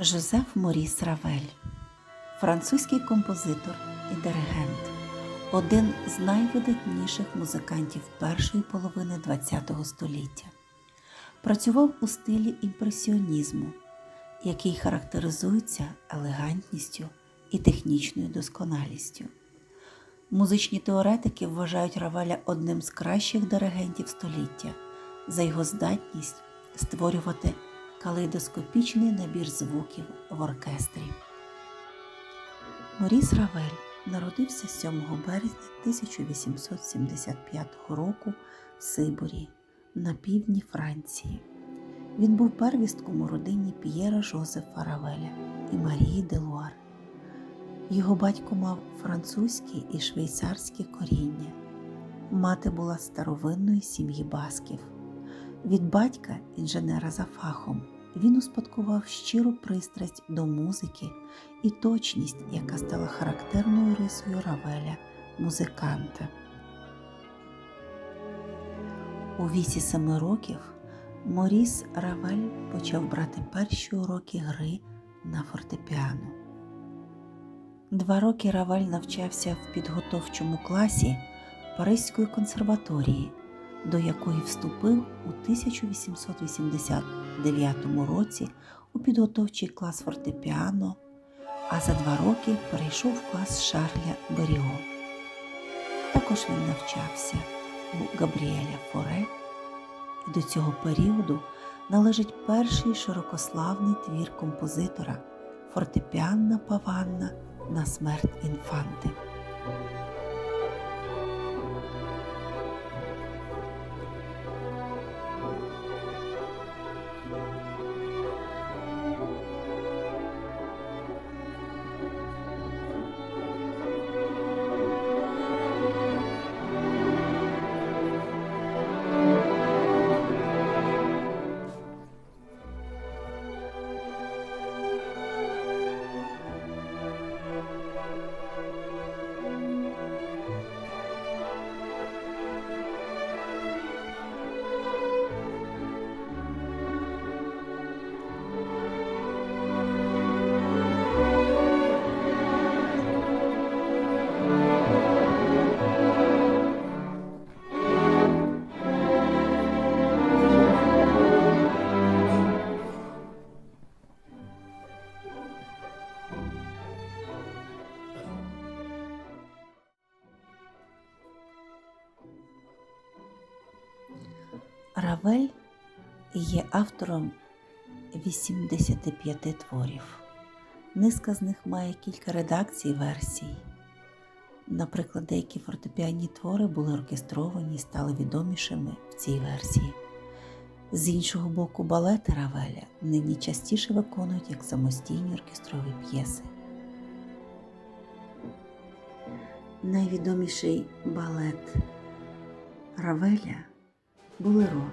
Жозеф Моріс Равель, французький композитор і диригент, один з найвидатніших музикантів першої половини ХХ століття. Працював у стилі імпресіонізму, який характеризується елегантністю і технічною досконалістю. Музичні теоретики вважають Равеля одним з кращих диригентів століття за його здатність створювати калейдоскопічний набір звуків в оркестрі. Моріс Равель народився 7 березня 1875 року в Сиборі на півдні Франції. Він був первістком у родині П'єра Жозефа Равеля і Марії Делуар. Його батько мав французьке і швейцарське коріння. Мати була старовинної сім'ї басків. Від батька, інженера за фахом, він успадкував щиру пристрасть до музики і точність, яка стала характерною рисою Равеля, музиканта. У віці семи років Моріс Равель почав брати перші уроки гри на фортепіано. Два роки Равель навчався в підготовчому класі Паризької консерваторії, до якої вступив у 1889 році у підготовчий клас фортепіано, а за два роки перейшов в клас Шарля Беріо. Також він навчався у Габріеля Форе, і до цього періоду належить перший широкославний твір композитора фортепіанна паванна на смерть інфанти. Равель є автором 85 творів. Низка з них має кілька редакцій версій. Наприклад, деякі фортепіанні твори були оркестровані і стали відомішими в цій версії. З іншого боку, балети Равеля нині частіше виконують як самостійні оркестрові п'єси. Найвідоміший балет Равеля Болеро